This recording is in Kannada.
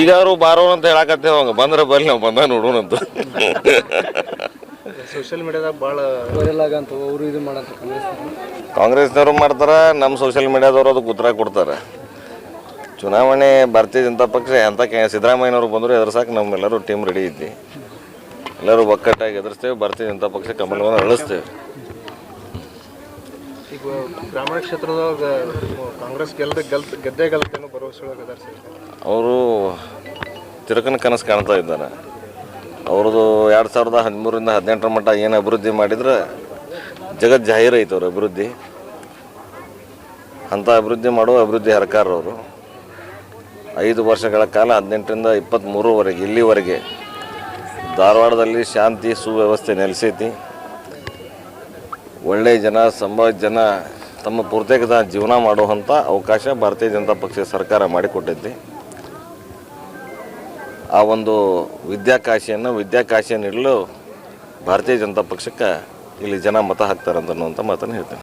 ಈಗಾರು ಬಾರೋ ಅಂತ ಹೇಳಕತ್ತೇವ ಹಂಗ ಬಂದ್ರೆ ಬರ್ಲಿ ನಾವು ಬಂದ ನೋಡೋಣಂತ ಸೋಷಿಯಲ್ ಮೀಡಿಯಾದಾಗ ಭಾಳ ವೈರಲ್ ಆಗಂತ ಅವರು ಇದು ಮಾಡಂತ ಕಾಂಗ್ರೆಸ್ ಕಾಂಗ್ರೆಸ್ನವ್ರು ಮಾಡ್ತಾರ ನಮ್ಮ ಸೋಷಿಯಲ್ ಮೀಡಿಯಾದವರು ಅದಕ್ಕೆ ಉತ್ತರ ಕೊಡ್ತಾರೆ. ಚುನಾವಣೆ ಭಾರತೀಯ ಜನತಾ ಪಕ್ಷ ಎಂತ ಸಿದ್ದರಾಮಯ್ಯನವರು ಸಿದ್ದರಾಮಯ್ಯನವ್ರು ಬಂದರು ಎದುರ್ಸಕ್ಕೆ ನಮ್ಮೆಲ್ಲರೂ ಟೀಮ್ ರೆಡಿ ಐತಿ. ಎಲ್ಲರೂ ಒಕ್ಕಟ್ಟಾಗಿ ಎದುರಿಸ್ತೇವೆ ಭಾರತೀಯ ಜನತಾ ಪಕ್ಷ ಕಮಲವನ್ನು ಅಳಿಸ್ತೇವೆ. ಈಗ ಗ್ರಾಮೀಣ ಕ್ಷೇತ್ರದಾಗ ಕಾಂಗ್ರೆಸ್ ಗೆಲ್ದ ಗೆಲ್ ಗೆದ್ದೇ ಗೆಲ್ತೇನೋ ಭರವಸೆ ಅವರು ತಿರುಕನ ಕನಸು ಕಾಣ್ತಾ ಇದ್ದಾರೆ. ಅವ್ರದ್ದು ಎರಡು ಸಾವಿರದ ಹದಿಮೂರರಿಂದ ಹದಿನೆಂಟರ ಮಟ್ಟ ಏನು ಅಭಿವೃದ್ಧಿ ಮಾಡಿದ್ರೆ ಜಗತ್ ಜಾಹೀರ್ ಐತೆ ಅವ್ರ ಅಭಿವೃದ್ಧಿ. ಅಂಥ ಅಭಿವೃದ್ಧಿ ಮಾಡುವ ಅಭಿವೃದ್ಧಿ ಹರಕಾರವರು ಐದು ವರ್ಷಗಳ ಕಾಲ ಹದಿನೆಂಟರಿಂದ ಇಪ್ಪತ್ತ್ಮೂರವರೆಗೆ ಇಲ್ಲಿವರೆಗೆ ಧಾರವಾಡದಲ್ಲಿ ಶಾಂತಿ ಸುವ್ಯವಸ್ಥೆ ನೆಲೆಸೈತಿ. ಒಳ್ಳೆಯ ಜನ ಸಂಭಾವ್ಯ ಜನ ತಮ್ಮ ಪೂರ್ತೇಕದ ಜೀವನ ಮಾಡುವಂಥ ಅವಕಾಶ ಭಾರತೀಯ ಜನತಾ ಪಕ್ಷ ಸರ್ಕಾರ ಮಾಡಿಕೊಟ್ಟೈತಿ ಆ ಒಂದು ವಿದ್ಯಾಕಾಶಿಯನ್ನು ವಿದ್ಯಾಕಾಶಿಯನ್ನು ಇಡಲು ಭಾರತೀಯ ಜನತಾ ಪಕ್ಷಕ್ಕೆ ಇಲ್ಲಿ ಜನ ಮತ ಹಾಕ್ತಾರೆ ಅಂತ ಮಾತನ್ನು ಹೇಳ್ತೇನೆ.